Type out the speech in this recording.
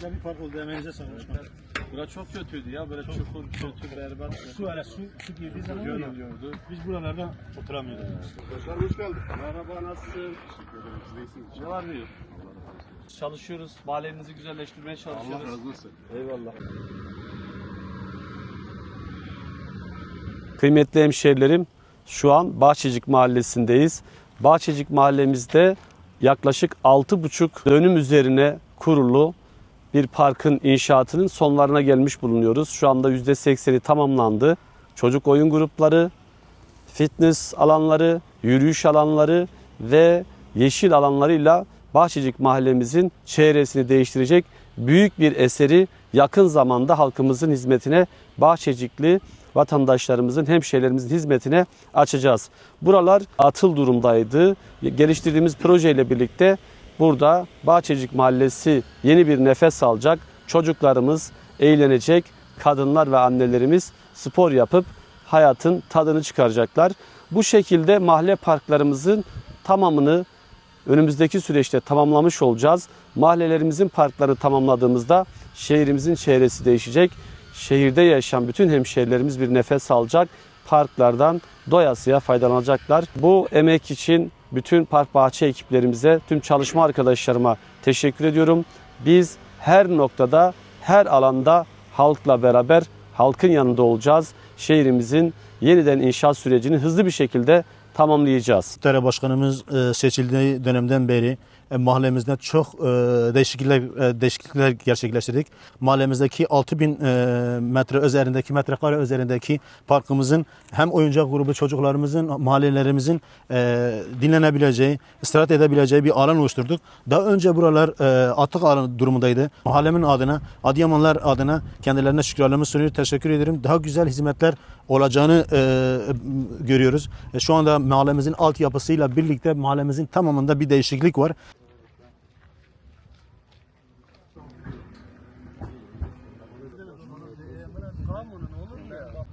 güzel bir park oldu. Emeğinize sağlık başkanım. Bura çok kötüydü ya. Böyle çukur, kötü, berbat. Su hele su, su girdiği zaman var Görünüyordu. biz buralarda oturamıyorduk. Başkanım hoş geldin. Merhaba, nasılsın? Ne var ne yok? Çalışıyoruz. Mahallemizi güzelleştirmeye Allah çalışıyoruz. razı olsun. Eyvallah. Kıymetli hemşehrilerim, şu an Bahçecik Mahallesi'ndeyiz. Bahçecik Mahallemizde yaklaşık 6,5 dönüm üzerine kurulu bir parkın inşaatının sonlarına gelmiş bulunuyoruz. Şu anda %80'i tamamlandı. Çocuk oyun grupları, fitness alanları, yürüyüş alanları ve yeşil alanlarıyla Bahçecik mahallemizin çevresini değiştirecek büyük bir eseri yakın zamanda halkımızın hizmetine Bahçecikli vatandaşlarımızın, hemşehrilerimizin hizmetine açacağız. Buralar atıl durumdaydı. Geliştirdiğimiz projeyle birlikte burada Bahçecik Mahallesi yeni bir nefes alacak. Çocuklarımız eğlenecek, kadınlar ve annelerimiz spor yapıp hayatın tadını çıkaracaklar. Bu şekilde mahalle parklarımızın tamamını önümüzdeki süreçte tamamlamış olacağız. Mahallelerimizin parkları tamamladığımızda şehrimizin çehresi değişecek. Şehirde yaşayan bütün hemşehrilerimiz bir nefes alacak. Parklardan doyasıya faydalanacaklar. Bu emek için bütün park bahçe ekiplerimize, tüm çalışma arkadaşlarıma teşekkür ediyorum. Biz her noktada, her alanda halkla beraber halkın yanında olacağız. Şehrimizin yeniden inşaat sürecini hızlı bir şekilde tamamlayacağız. Tere Başkanımız e, seçildiği dönemden beri mahallemizde çok e, değişiklikler e, değişiklikler gerçekleştirdik. Mahallemizdeki 6000 e, metre üzerindeki metrekare üzerindeki parkımızın hem oyuncak grubu çocuklarımızın, mahallelerimizin e, dinlenebileceği, istirahat edebileceği bir alan oluşturduk. Daha önce buralar e, atık alan durumundaydı. Mahallemin adına, Adıyamanlar adına kendilerine şükranlarımı sunuyor. Teşekkür ederim. Daha güzel hizmetler olacağını e, görüyoruz. E, şu anda mahallemizin altyapısıyla birlikte mahallemizin tamamında bir değişiklik var. lan bunu ne olur mu ya?